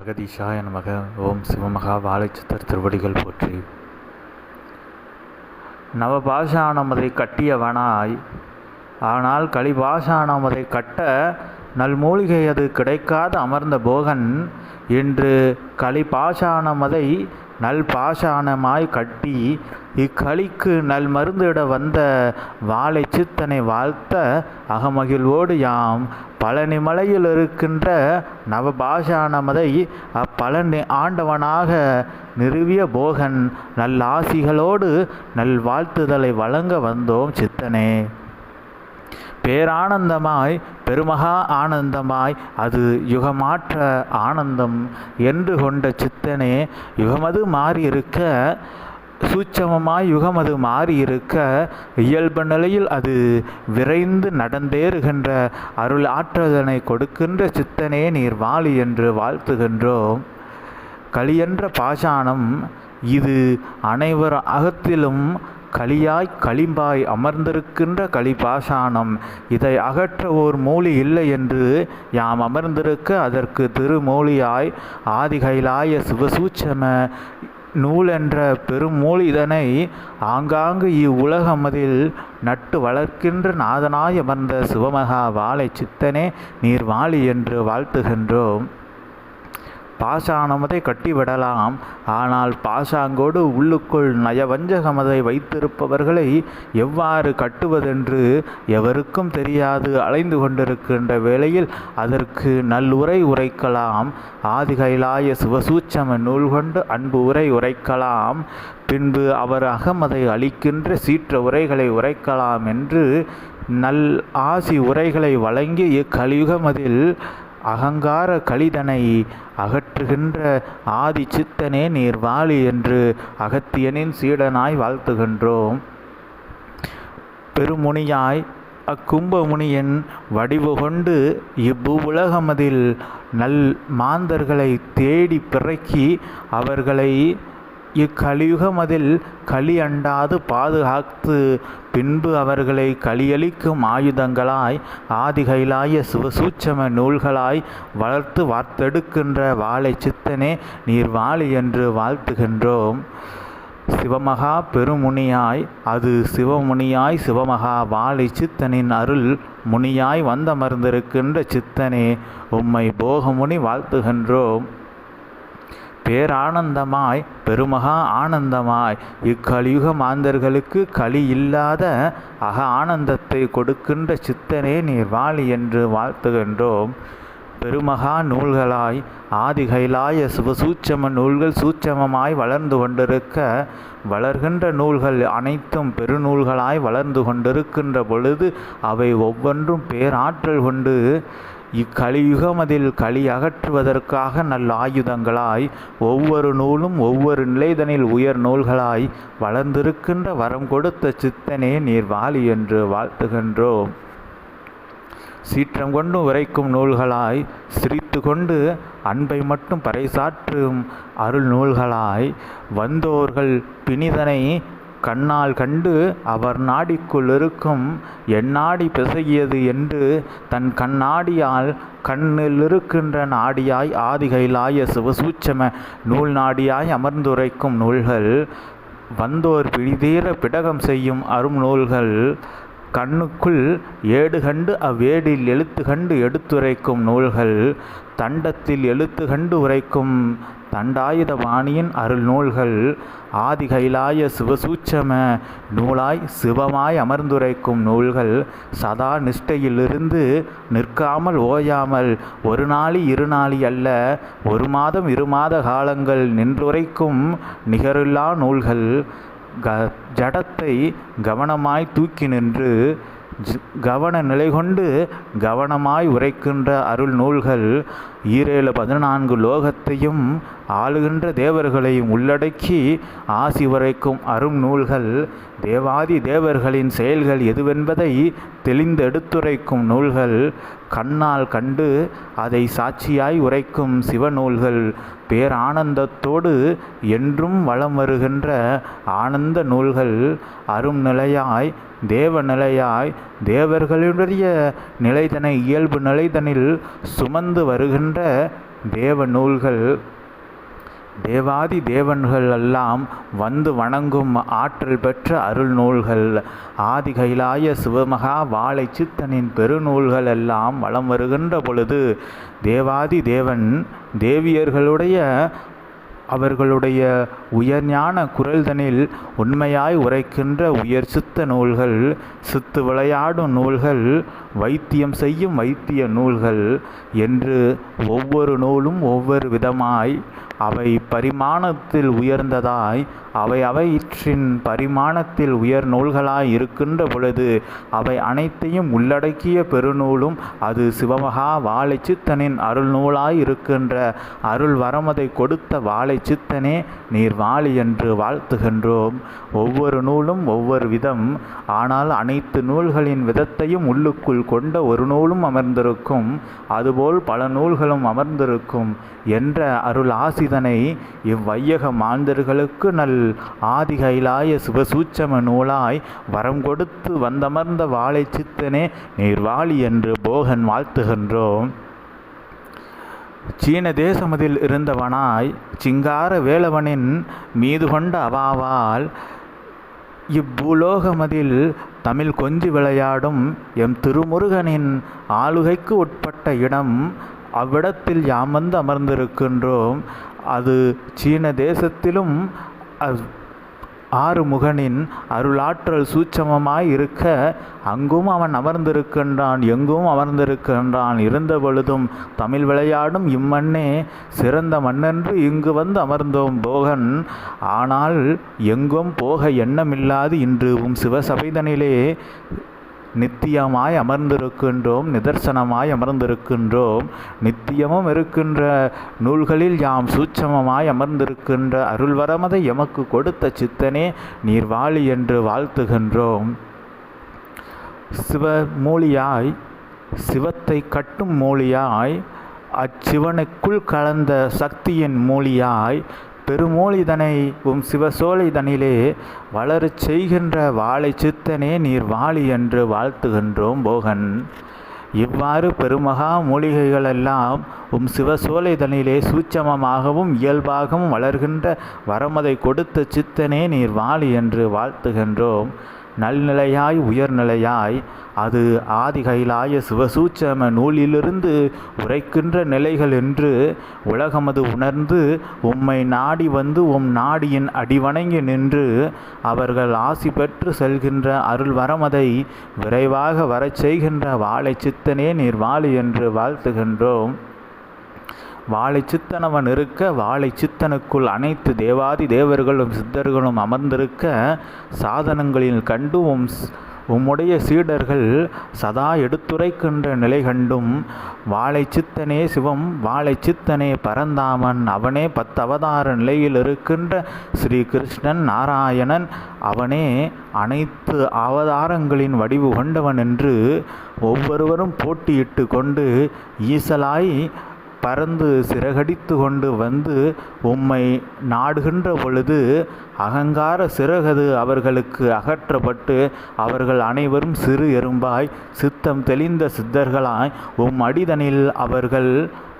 ஜெகதீஷா என் மக ஓம் சிவமகா. வாழைச்சித்தர் திருவடிகள் போற்றி. நவபாஷாணமதை கட்டியவனாய். ஆனால் கலிபாஷானமதை கட்ட நல்மூலிகை அது கிடைக்காது அமர்ந்த போகன். இன்று கலிபாஷாணமதை நல் பாஷாணமாய் கட்டி இக்களிக்கு நல் மருந்திட வந்த வாழை சித்தனை வாழ்த்த அகமகிழ்வோடு யாம். பழனி மலையில் இருக்கின்ற நவபாஷாணமதை அப்பழனி ஆண்டவனாக நிறுவிய போகன் நல்லாசிகளோடு நல் வாழ்த்துதலை வழங்க வந்தோம் சித்தனே. பேரானந்தமாய் பெருமகா ஆனந்தமாய் அது யுகமாற்ற ஆனந்தம் என்று கொண்ட சித்தனே யுகமது மாறியிருக்க சூட்சமமாய் யுகமது மாறியிருக்க இயல்பு நிலையில் அது விரைந்து நடந்தேறுகின்ற அருள் ஆற்றதனை கொடுக்கின்ற சித்தனே நீர் வாலி என்று வாழ்த்துகின்றோம். களியென்ற பாஷாணம் இது அனைவர் அகத்திலும் களியாய் களிம்பாய் அமர்ந்திருக்கின்ற களிபாஷாணம். இதை அகற்ற ஓர் மூலி இல்லை என்று யாம் அமர்ந்திருக்க அதற்கு திருமூலியாய் ஆதிகைலாய சிவசூச்சம நூலென்ற பெருமூல் இதனை ஆங்காங்கு இவ்வுலகமதில் நட்டு வளர்க்கின்ற நாதனாய் அமர்ந்த சிவமகா வாழை சித்தனே நீர் வாழி என்று வாழ்த்துகின்றோம். பாசானமதை கட்டிவிடலாம். ஆனால் பாசாங்கோடு உள்ளுக்குள் நயவஞ்சகமதை வைத்திருப்பவர்களை எவ்வாறு கட்டுவதென்று எவருக்கும் தெரியாது. அலைந்து கொண்டிருக்கின்ற வேளையில் அதற்கு நல்லுரை உரைக்கலாம். ஆதிகைலாய சிவசூச்சம நூல் கொண்டு அன்பு உரை உரைக்கலாம். பின்பு அவர் அகமதை அளிக்கின்ற சீற்ற உரைகளை உரைக்கலாம் என்று நல் ஆசி உரைகளை வழங்கி இக்கலியுகமதில் அகங்கார கலிதனை அகற்றுகின்ற ஆதி சித்தனே நீர் வாழி என்று அகத்தியனின் சீடனாய் வாழ்த்துகின்றோம். பெருமுனியாய் அக்கும்பமுனியின் வடிவு கொண்டு இவ்வுலகமதில் நல் மாந்தர்களை தேடி பிறக்கி அவர்களை இக்கலியுகம் அதில் களி அண்டாது பாதுகாத்து பின்பு அவர்களை களியளிக்கும் ஆயுதங்களாய் ஆதிகைலாய சிவசூட்சம நூல்களாய் வளர்த்து வார்த்தெடுக்கின்ற வாழை சித்தனே நீர் வாழி என்று வாழ்த்துகின்றோம். சிவமகா பெருமுனியாய் அது சிவமுனியாய் சிவமகா வாழை சித்தனின் அருள் முனியாய் வந்தமர்ந்திருக்கின்ற சித்தனே உம்மை போகமுனி வாழ்த்துகின்றோம். பேரானந்தமாய் பெருமகா ஆனந்தமாய். இக்கலியுக மாந்தர்களுக்கு களி இல்லாத அக ஆனந்தத்தை கொடுக்கின்ற சித்தனே நீர் வாழி என்று வாழ்த்துகின்றோம். பெருமகா நூல்களாய் ஆதிகைலாய சிவசூட்சம நூல்கள் சூட்சமமாய் வளர்ந்து கொண்டிருக்க வளர்கின்ற நூல்கள் அனைத்தும் பெருநூல்களாய் வளர்ந்து கொண்டிருக்கின்ற பொழுது அவை ஒவ்வொன்றும் பேராற்றல் கொண்டு இக்கலியுகமதில் களி அகற்றுவதற்காக நல்ல ஆயுதங்களாய் ஒவ்வொரு நூலும் ஒவ்வொரு நிலைதனில் உயர் நூல்களாய் வளர்ந்திருக்கின்ற வரம் கொடுத்த சித்தனே நீர் வாலி என்று வாழ்த்துகின்றோம். சீற்றம் கொண்டு உரைக்கும் நூல்களாய் சிரித்து கொண்டு அன்பை மட்டும் பறைசாற்றும் அருள் நூல்களாய் வந்தோர்கள் பிணிதனை கண்ணால் கண்டு அவர் நாடிக்குள் இருக்கும் எந்நாடி பிசகியது என்று தன் கண்ணாடியால் கண்ணில் இருக்கின்ற நாடியாய் ஆதிகைலாய சிவசூச்சம நூல் நாடியாய் அமர்ந்துரைக்கும் நூல்கள் வந்தோர் பிடிதீர பிடகம் செய்யும் அரும் நூல்கள் கண்ணுக்குள் ஏடு கண்டு அவ்வேடில் எழுத்து கண்டு எடுத்துரைக்கும் நூல்கள் தண்டத்தில் எழுத்து கண்டு உரைக்கும் தண்டாயுத பாணியின் அருள் நூல்கள் ஆதிகைலாய சிவசூட்சம நூலாய் சிவமாய் அமர்ந்துரைக்கும் நூல்கள் சதா நிஷ்டையிலிருந்து நிற்காமல் ஓயாமல் ஒரு நாளி இரு நாளி அல்ல ஒரு மாதம் இரு மாத காலங்கள் நின்றுரைக்கும் நிகரில்லா நூல்கள். க ஜடத்தை கவனமாய் தூக்கி நின்று கவன நிலை கொண்டு கவனமாய் உரைக்கின்ற அருள் நூல்கள் ஈரேழு பதினான்கு லோகத்தையும் ஆளுகின்ற தேவர்களையும் உள்ளடக்கி ஆசி உரைக்கும் அரும் நூல்கள் தேவாதி தேவர்களின் செயல்கள் எதுவென்பதை தெளிந்தெடுத்துரைக்கும் நூல்கள் கண்ணால் கண்டு அதை சாட்சியாய் உரைக்கும் சிவநூல்கள் பேரானந்தத்தோடு என்றும் வளம் வருகின்ற ஆனந்த நூல்கள் அரும் நிலையாய் தேவ நிலையாய் தேவர்களுடைய நிலைதனை இயல்பு நிலைதனில் சுமந்து வருகின்ற தேவ நூல்கள் தேவாதி தேவன்கள் எல்லாம் வந்து வணங்கும் ஆற்றல் பெற்ற அருள் நூல்கள் ஆதி கைலாய சிவமகா வாழை சித்தனின் பெருநூல்கள் எல்லாம் வலம் வருகின்ற பொழுது தேவாதி தேவன் தேவியர்களுடைய அவர்களுடைய உயர்ஞான குரல்தனில் உண்மையாய் உரைக்கின்ற உயர் சித்த நூல்கள் சித்து விளையாடும் நூல்கள் வைத்தியம் செய்யும் வைத்திய நூல்கள் என்று ஒவ்வொரு நூலும் ஒவ்வொரு விதமாய் அவை பரிமாணத்தில் உயர்ந்ததாய் அவை அவற்றின் பரிமாணத்தில் உயர் நூல்களாய் இருக்கின்ற பொழுது அவை அனைத்தையும் உள்ளடக்கிய பெருநூலும் அது சிவமகா வாழை சித்தனின் அருள் நூலாய் இருக்கின்ற அருள் வரமதை கொடுத்த வாழை சித்தனே நீர் வாழி என்று வாழ்த்துகின்றோம். ஒவ்வொரு நூலும் ஒவ்வொரு விதம் ஆனால் அனைத்து நூல்களின் விதத்தையும் உள்ளுக்குள் கொண்ட ஒரு நூலும் அமர்ந்திருக்கும் அதுபோல் பல நூல்களும் அமர்ந்திருக்கும் என்ற அருள் ஆசிதனை இவ்வையக மாந்தர்களுக்கு நல் ஆதி கைலாய சிவசூச்சம நூலாய் வரம் கொடுத்து வந்தமர்ந்த வாழை சித்தனே நீர்வாளி என்று போகன் வாழ்த்துகின்றோம். சீன தேசமதில் இருந்தவனாய் சிங்கார வேலவனின் மீது கொண்ட அவாவால் இப்பூலோகமதில் தமிழ் கொஞ்சி விளையாடும் எம் திருமுருகனின் ஆளுகைக்கு உட்பட்ட இடம் அவ்விடத்தில் யாம் வந்து அமர்ந்திருக்கின்றோம். அது சீன தேசத்திலும் ஆறுமுகனின் அருளாற்றல் சூட்சமமாய் இருக்க அங்கும் அவன் அமர்ந்திருக்கின்றான் எங்கும் அமர்ந்திருக்கின்றான். இருந்த பொழுதும் தமிழ் விளையாடும் இம்மண்ணே சிறந்த மண்ணென்று இங்கு வந்து அமர்ந்தோம் போகன். ஆனால் எங்கும் போக எண்ணமில்லாது இன்று உம் சிவசபைதனிலே நித்தியமாய் அமர்ந்திருக்கின்றோம் நிதர்சனமாய் அமர்ந்திருக்கின்றோம். நித்தியமும் இருக்கின்ற நூல்களில் யாம் சூட்சமமாய் அமர்ந்திருக்கின்ற அருள்வரமதை எமக்கு கொடுத்த சித்தனே நீர் வாழி என்று வாழ்த்துகின்றோம். சிவ மூலியாய் சிவத்தை கட்டும் மூலியாய் அச்சிவனுக்குள் கலந்த சக்தியின் மூலியாய் பெருமூலிதனை உம் சிவசோழிதனிலே வளரச் செய்கின்ற வாழை சித்தனே நீர் வாழி என்று வாழ்த்துகின்றோம் போகன். இவ்வாறு பெருமகா மூலிகைகளெல்லாம் உம் சிவசோலைதனிலே சூட்சமமாகவும் இயல்பாகவும் வளர்கின்ற வரமதை கொடுத்த சித்தனே நீர் வாழி என்று வாழ்த்துகின்றோம். நல்நிலையாய் உயர்நிலையாய் அது ஆதிகைலாய சிவசூச்சம நூலிலிருந்து உரைக்கின்ற நிலைகள் என்று உலகமது உணர்ந்து உம்மை நாடி வந்து உம் நாடியின் அடிவணங்கி நின்று அவர்கள் ஆசி பெற்று செல்கின்ற அருள் வரமதை விரைவாக வரச் செய்கின்ற வாழை சித்தனே நீர் வாழி என்று வாழ்த்துகின்றோம். வாழை சித்தனவன் இருக்க வாழை சித்தனுக்குள் அனைத்து தேவாதி தேவர்களும் சித்தர்களும் அமர்ந்திருக்க சாதனங்களில் கண்டு உம் உம்முடைய சீடர்கள் சதா எடுத்துரைக்கின்ற நிலை கண்டும் வாழை சித்தனே சிவம் வாழை சித்தனே பரந்தாமன் அவனே பத்தவதார நிலையில் இருக்கின்ற ஸ்ரீ கிருஷ்ணன் நாராயணன் அவனே அனைத்து அவதாரங்களின் வடிவு கொண்டவன் என்று ஒவ்வொருவரும் போட்டியிட்டு கொண்டு ஈசலாய் பறந்து சிறகடித்து கொண்டு வந்து உம்மை நாடுகின்ற பொழுது அகங்கார சிறகது அவர்களுக்கு அகற்றப்பட்டு அவர்கள் அனைவரும் சிறு எறும்பாய் சித்தம் தெளிந்த சித்தர்களாய் உம் அடிதனில் அவர்கள்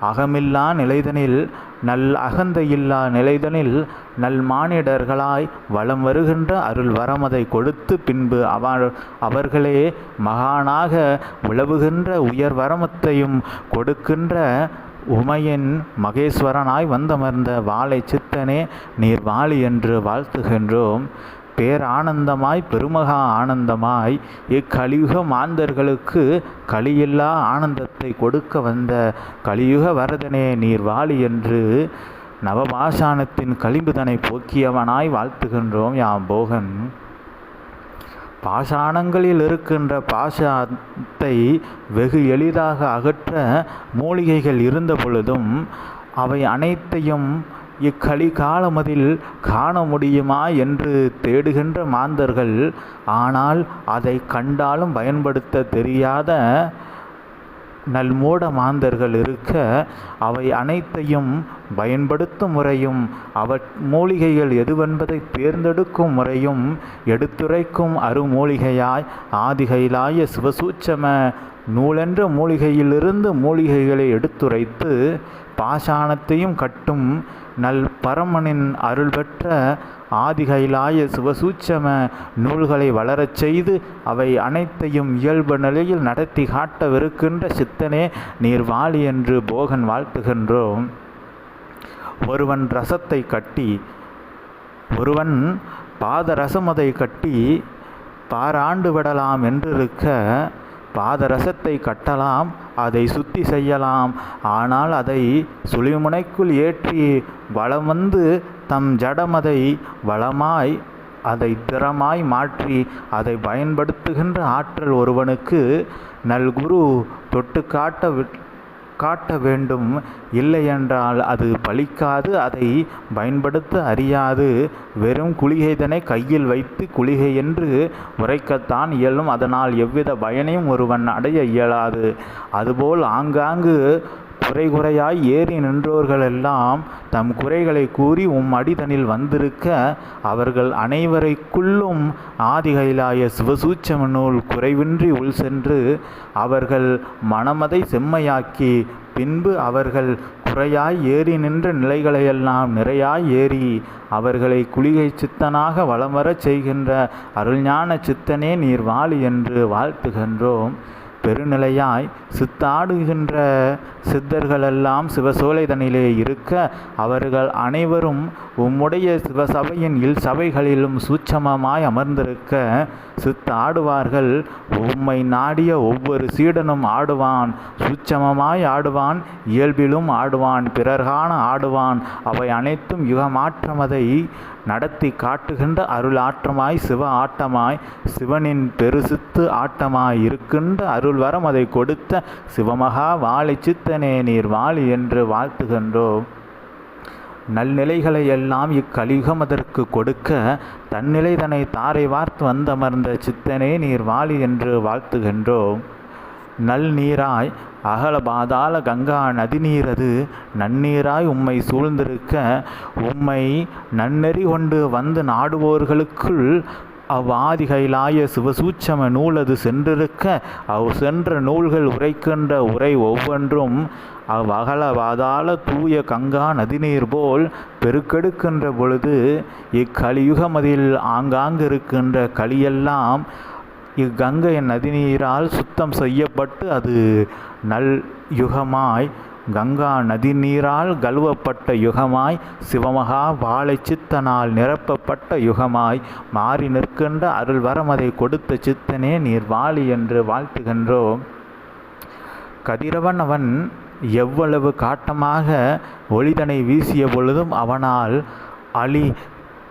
அகமில்லா நிலைதனில் நல் அகந்தையில்லா நிலைதனில் நல் மானிடர்களாய் வலம் வருகின்ற அருள் வரமதை கொடுத்து பின்பு அவர் அவர்களே மகானாக உழவுகின்ற உயர் வரமத்தையும் கொடுக்கின்ற உமையின் மகேஸ்வரனாய் வந்தமர்ந்த வாழை சித்தனே நீர் வாழி என்று வாழ்த்துகின்றோம். பேரானந்தமாய் பெருமகா ஆனந்தமாய் இக்கலியுக மாந்தர்களுக்கு கலியில்லா ஆனந்தத்தை கொடுக்க வந்த கலியுக வரதனே நீர் வாழி என்று நவபாஷானத்தின் களிம்புதனை போக்கியவனாய் வாழ்த்துகின்றோம் யாம் போகன் பாஷாணங்களில் இருக்கின்ற பாஷத்தை வெகு எளிதாக அகற்ற மூலிகைகள் இருந்த பொழுதும் அவை அனைத்தையும் இக்கலி காலமதில் காண முடியுமா என்று தேடுகின்ற மாந்தர்கள் ஆனால் அதை கண்டாலும் பயன்படுத்த தெரியாத நல்மூட மாந்தர்கள் இருக்க அவை அனைத்தையும் பயன்படுத்தும் முறையும் அவ மூலிகைகள் எதுவென்பதை தேர்ந்தெடுக்கும் முறையும் எடுத்துரைக்கும் அருமூலிகையாய் ஆதிகைலாய சிவசூட்சம நூலென்ற மூலிகையிலிருந்து மூலிகைகளை எடுத்துரைத்து பாஷாணத்தையும் கட்டும் நல் பரமனின் அருள் பெற்ற ஆதிகைலாய சிவசூட்சம நூல்களை வளரச் செய்து அவை அனைத்தையும் இயல்பு நிலையில் நடத்தி காட்டவிருக்கின்ற சித்தனே நீர் வாழி என்று போகன் வாழ்த்துகின்றோம். ஒருவன் ரசத்தை கட்டி ஒருவன் பாதரசமதை கட்டி பாராண்டு விடலாம் என்றிருக்க பாதரசத்தை கட்டலாம் அதை சுத்தி செய்யலாம். ஆனால் அதை சுழிமுனைக்குள் ஏற்றி வலம் வந்து தம் ஜடமதை வளமாய் அதை திறமாய் மாற்றி அதை பயன்படுத்துகின்ற ஆற்றல் ஒருவனுக்கு நல்குரு தொட்டு காட்ட காட்ட வேண்டும். இல்லையென்றால் அது பலிக்காது அதை பயன்படுத்த அறியாது. வெறும் குளிகைதனை கையில் வைத்து குளிகை என்று உரைக்கத்தான் இயலும். அதனால் எவ்வித பயனையும் ஒருவன் அடைய இயலாது. அதுபோல் ஆங்காங்கு குறை குறையாய் ஏறி நின்றோர்களெல்லாம் தம் குறைகளை கூறி உம் அடிதனில் வந்திருக்க அவர்கள் அனைவரைக்குள்ளும் ஆதிகைலாய சிவசூச்சம நூல் குறைவின்றி உள் சென்று அவர்கள் மனமதை செம்மையாக்கி பின்பு அவர்கள் குறையாய் ஏறி நின்ற நிலைகளையெல்லாம் நிறையாய் ஏறி அவர்களை குளிகை சித்தனாக வலம் வரச் செய்கின்ற அருள்ஞான சித்தனே நீர் வாழி என்று வாழ்த்துகின்றோம். பெருநிலையாய் சித்தாடுகின்ற சித்தர்களெல்லாம் சிவசோலைதனிலே இருக்க அவர்கள் அனைவரும் உம்முடைய சிவசபையின் இல் சபைகளிலும் சூட்சமமாய் அமர்ந்திருக்க சித்தாடுவார்கள். உம்மை நாடிய ஒவ்வொரு சீடனும் ஆடுவான். சுச்சமமாய் ஆடுவான். இயல்பிலும் ஆடுவான். பிறர்கான ஆடுவான். அவை அனைத்தும் யுகமாற்றமதை நடத்தி காட்டுகின்ற அருளாற்றமாய் சிவ ஆட்டமாய் சிவனின் பெருசித்து ஆட்டமாய் இருக்கின்ற அருள்வரம் அதை கொடுத்த சிவமகா வாழை சித்தனே நீர் வாழி என்று வாழ்த்துகின்றோம். நல்நிலைகளை எல்லாம் இக்கலிகம் அதற்கு கொடுக்க தன்னிலை தன்னை தாரை வார்த்து வந்தமர்ந்த சித்தனே நீர் வாலி என்று வாழ்த்துகின்றோம் நல் நீராய் அகல பாதாள கங்கா நதிநீரது நன்னீராய் உம்மை சூழ்ந்திருக்க உம்மை நன்னெறி கொண்டு வந்து நாடுவோர்களுக்குள் அவ்வாதிகைலாய சிவசூட்சம நூலது சென்றிருக்க அவ் சென்ற நூல்கள் உரைக்கின்ற உரை ஒவ்வொன்றும் அவ்வகலவாதால தூய கங்கா நதிநீர் போல் பெருக்கெடுக்கின்ற பொழுது இக்கலியுகமதில் ஆங்காங்கு இருக்கின்ற களியெல்லாம் இக்கங்கை நதிநீரால் சுத்தம் செய்யப்பட்டு அது நல் யுகமாய் கங்கா நதி நீரால் கழுவப்பட்ட யுகமாய் சிவமகா வாழை சித்தனால் நிரப்பப்பட்ட யுகமாய் மாறி நிற்கின்ற அருள் வரமதை கொடுத்த சித்தனே நீர் வாழி என்று வாழ்த்துகின்றோம். கதிரவன் அவன் எவ்வளவு காட்டமாக ஒளிதனை வீசிய பொழுதும் அவனால் அழி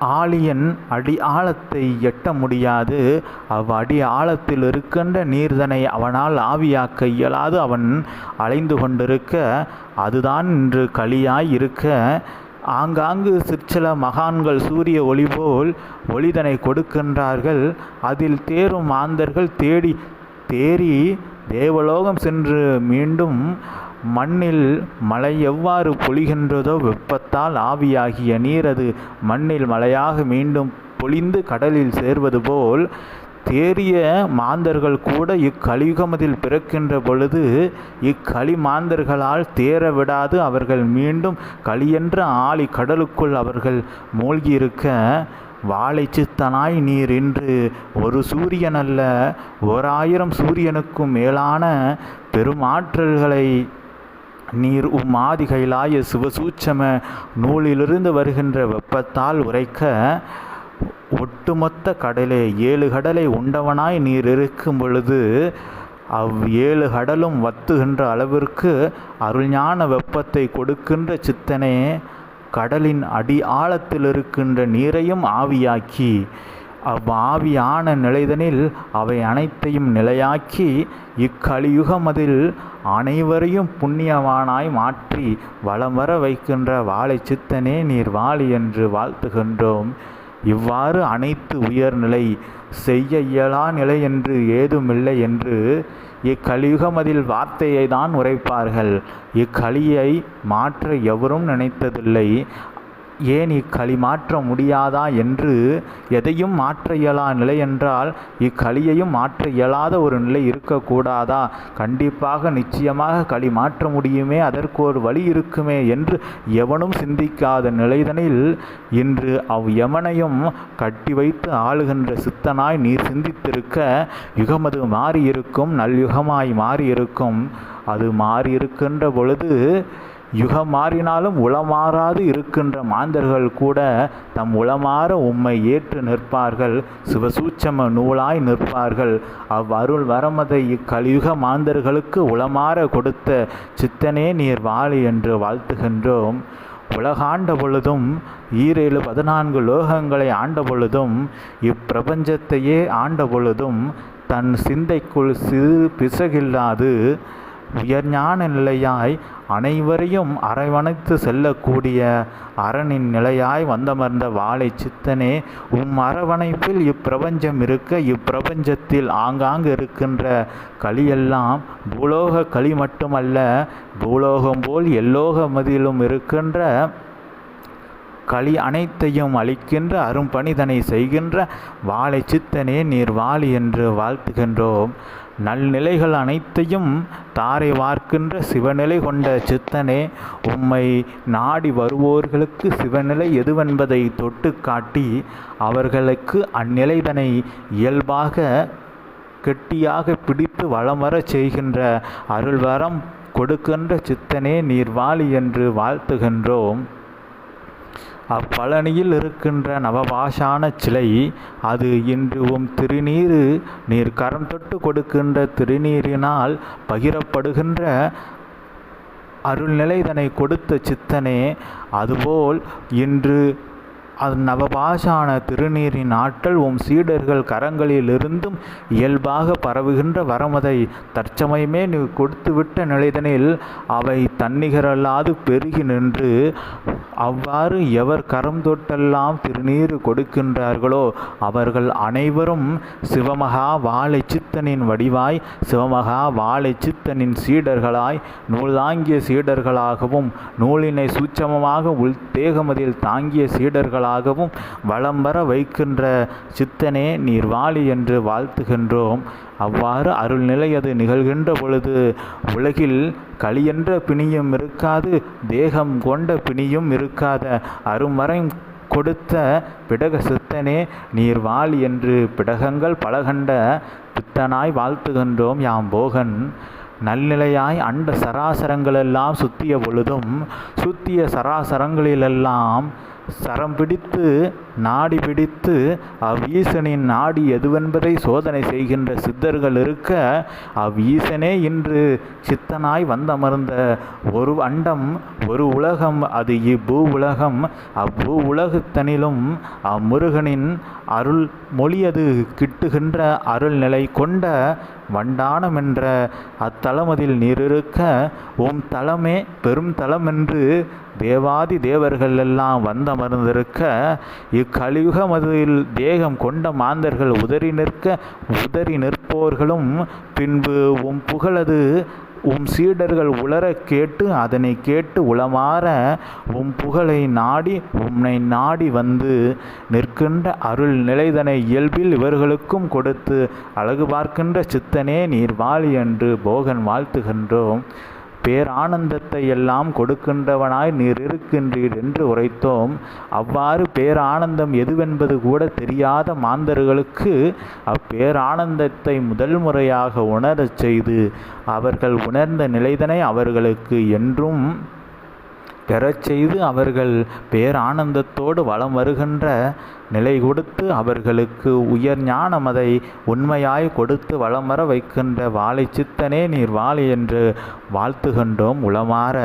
ஆழியன் அடி ஆழத்தை எட்ட முடியாது. அவ் அடி ஆழத்தில் இருக்கின்ற நீர்தனை அவனால் ஆவியாக்க இயலாது. அவன் அலைந்து கொண்டிருக்க அதுதான் இன்று களியாய் இருக்க ஆங்காங்கு சிற்சில மகான்கள் சூரிய ஒளி போல் ஒளிதனை கொடுக்கின்றார்கள். அதில் தேரும் மாந்தர்கள் தேடி தேறி தேவலோகம் சென்று மீண்டும் மண்ணில் மழை எவ்வாறு பொழிகின்றதோ வெப்பத்தால் ஆவியாகிய நீர் அது மண்ணில் மழையாக மீண்டும் பொழிந்து கடலில் சேர்வது போல் தேறிய மாந்தர்கள் கூட இக்கலியுகமதில் பிறக்கின்ற பொழுது இக்களி மாந்தர்களால் தேற விடாது அவர்கள் மீண்டும் களியென்ற ஆளி கடலுக்குள் அவர்கள் மூழ்கியிருக்க வாழை சித்தனாய் நீர் இன்று ஒரு சூரியன் அல்ல ஓராயிரம் சூரியனுக்கும் மேலான பெருமாற்றல்களை நீர் உம் ஆதிகைலாய சிவசூட்சம நூலிலிருந்து வருகின்ற வெப்பத்தால் உரைக்க ஒட்டுமொத்த கடலே ஏழு கடலை உண்டவனாய் நீர் இருக்கும் பொழுது அவ் ஏழு கடலும் வத்துகின்ற அளவிற்கு அருள்ஞான வெப்பத்தை கொடுக்கின்ற சித்தனே கடலின் அடி ஆழத்தில் இருக்கின்ற நீரையும் ஆவியாக்கி அவ்வாவியான நிலைதனில் அவை அனைத்தையும் நிலையாக்கி இக்கலியுகமதில் அனைவரையும் புண்ணியவானாய் மாற்றி வலம் வர வைக்கின்ற வாழை சித்தனே நீர் வாழி என்று வாழ்த்துகின்றோம். இவ்வாறு அனைத்து உயர்நிலை செய்ய இயலா நிலை என்று ஏதுமில்லை என்று இக்கலியுகமதில் வார்த்தையை தான் உரைப்பார்கள். இக்கலியை மாற்ற எவரும் நினைத்ததில்லை. ஏன் இக்களி மாற்ற முடியாதா என்று எதையும் மாற்ற இயலா நிலை என்றால் இக்களியையும் மாற்ற இயலாத ஒரு நிலை இருக்கக்கூடாதா? கண்டிப்பாக நிச்சயமாக களி மாற்ற முடியுமே அதற்கு ஒரு வழி இருக்குமே என்று எவனும் சிந்திக்காத நிலைதனில் இன்று அவ் எவனையும் கட்டி வைத்து ஆளுகின்ற சித்தனாய் நீ சிந்தித்திருக்க யுகமது மாறியிருக்கும் நல்யுகமாய் மாறியிருக்கும். அது மாறியிருக்கின்ற பொழுது யுகம் மாறினாலும் உளமாறாது இருக்கின்ற மாந்தர்கள் கூட தம் உளமாற உம்மை ஏற்று நிற்பார்கள். சிவசூட்சம நூலாய் நிற்பார்கள். அவ் அருள் வரமதை இக்கலியுக மாந்தர்களுக்கு உளமாற கொடுத்த சித்தனே நீர் வாழி என்று வாழ்த்துகின்றோம். உலகாண்ட பொழுதும் ஈரேழு பதினான்கு லோகங்களை ஆண்ட பொழுதும் இப்பிரபஞ்சத்தையே ஆண்ட பொழுதும் தன் சிந்தைக்குள் சிறு பிசகில்லாது உயர்ஞான நிலையாய் அனைவரையும் அரவணைத்து செல்லக்கூடிய அரணின் நிலையாய் வந்தமர்ந்த வாழை சித்தனே உம் அரவணைப்பில் இப்பிரபஞ்சம் இருக்க இப்பிரபஞ்சத்தில் ஆங்காங்கு இருக்கின்ற களியெல்லாம் பூலோக களி மட்டுமல்ல பூலோகம் போல் எல்லோக மதியிலும் இருக்கின்ற களி அனைத்தையும் அளிக்கின்ற அரும்பணிதனை செய்கின்ற வாழை சித்தனே நீர் வாழி என்று வாழ்த்துகின்றோம். நல்நிலைகள் அனைத்தையும் தாரை வார்க்கின்ற சிவநிலை கொண்ட சித்தனே உம்மை நாடி வருவோர்களுக்கு சிவநிலை எதுவென்பதை தொட்டு காட்டி அவர்களுக்கு அந்நிலைதனை இயல்பாக கெட்டியாக பிடித்து வளம் வரச் செய்கின்ற அருள்வரம் கொடுக்கின்ற சித்தனே நீர் வாழி என்று வாழ்த்துகின்றோம். அப்பழனியில் இருக்கின்ற நவபாஷான சிலை அது இன்று உம் திருநீரு நீர் கரம் தொட்டு கொடுக்கின்ற திருநீரினால் பகிரப்படுகின்ற அருள்நிலைதனை கொடுத்த சித்தனே அதுபோல் இன்று அது நவபாஷான திருநீரின் ஆற்றல் உம் சீடர்கள் கரங்களிலிருந்தும் இயல்பாக பரவுகின்ற வரமதை தற்சமயமே நீ கொடுத்துவிட்ட நிலைதனில் அவை தன்னிகரல்லாது பெருகி நின்று அவ்வாறு எவர் கரம் தொட்டெல்லாம் திருநீர் கொடுக்கின்றார்களோ அவர்கள் அனைவரும் சிவமகா வாழை சித்தனின் வடிவாய் சிவமகா வாழை சித்தனின் சீடர்களாய் நூலாங்கிய சீடர்களாகவும் நூலினை சூட்சமமாக உள் தேகமதில் தாங்கிய சீடர்களாக ஆகவும் வளம் வர வைக்கின்ற சித்தனே நீர் வாழி என்று வாழ்த்துகின்றோம். அவ்வாறு அருள்நிலை அது நிகழ்கின்ற பொழுது உலகில் களியென்ற பிணியும் இருக்காது தேகம் கொண்ட பிணியும் இருக்காத. அருமறை கொடுத்த பிடக சித்தனே நீர் வாழ் என்று பிடகங்கள் பலகண்ட பித்தனாய் வாழ்த்துகின்றோம் யாம் போகன். நல்நிலையாய் அண்ட சராசரங்களெல்லாம் சுத்திய பொழுதும் சுத்திய சராசரங்களிலெல்லாம் சரம் பிடித்து நாடி பிடித்து அவ்வீசனின் நாடி எதுவென்பதை சோதனை செய்கின்ற சித்தர்கள் இருக்க அவ்வீசனே இன்று சித்தனாய் வந்தமர்ந்த ஒரு அண்டம் ஒரு உலகம் அது இப்பூ உலகம். அவ்வூ உலகத்தனிலும் அம்முருகனின் அருள் மொழியது கிட்டுகின்ற அருள்நிலை கொண்ட வண்டானம் என்ற அத்தலமதில் நீரிருக்க உம் தலமே பெரும் தலமென்று தேவாதி தேவர்கள் எல்லாம் வந்தமர்ந்திருக்க இக்கலியுகமதில் தேகம் கொண்ட மாந்தர்கள் உதறி நிற்க உதறி நிற்போர்களும் பின்பு உம் புகழது உம் சீடர்கள் உளர கேட்டு அதனை கேட்டு உளமாற உம் புகழை நாடி உம்னை நாடி வந்து நிற்கின்ற அருள் நிலைதனை இயல்பில் இவர்களுக்கும் கொடுத்து அழகு பார்க்கின்ற சித்தனே நீர் வாழி என்று போகன் வாழ்த்துகின்றோம். பேரானந்தத்தை எல்லாம் கொடுக்கின்றவனாய் நீர் இருக்கின்றீர் என்று உரைத்தோம். அவ்வாறு பேரானந்தம் எதுவென்பது கூட தெரியாத மாந்தர்களுக்கு அப்பேரானந்தத்தை முதல் முறையாக உணரச் செய்து அவர்கள் உணர்ந்த நிலைதனை அவர்களுக்கு என்றும் பெறச் செய்து அவர்கள் பேரானந்தத்தோடு வலம் வருகின்ற நிலை கொடுத்து அவர்களுக்கு உயர் ஞானம் அதை உண்மையாய் கொடுத்து வளம் வர வைக்கின்ற வாழை சித்தனே நீர் வாழி என்று வாழ்த்துகின்றோம் உளமாற.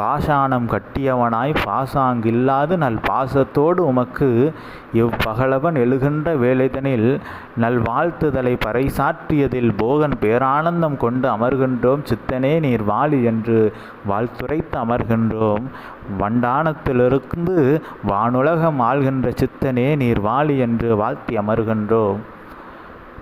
பாசானம் கட்டியவனாய் பாசாங்கில்லாது நல் பாசத்தோடு உமக்கு இவ்வகலவன் எழுகின்ற வேலைதனில் நல் வாழ்த்துதலை பறைசாற்றியதில் போகன் பேரானந்தம் கொண்டு அமர்கின்றோம். சித்தனே நீர் வாழி என்று வாழ்த்துரைத்து அமர்கின்றோம். வண்டானத்திலிருந்து வானுலகம் ஆள்கின்ற சித்தனே நீர் வாழி என்று வாழ்த்தி அமர்கின்றோம்.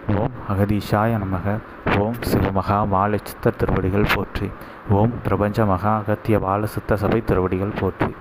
ஓம் அகதீஷாய நமக. ஓம் சிவமகா மாலை சித்த திருவடிகள் போற்றி. ஓம் பிரபஞ்ச மகா அகத்திய பால சித்த சபை திருவடிகள் போற்றி.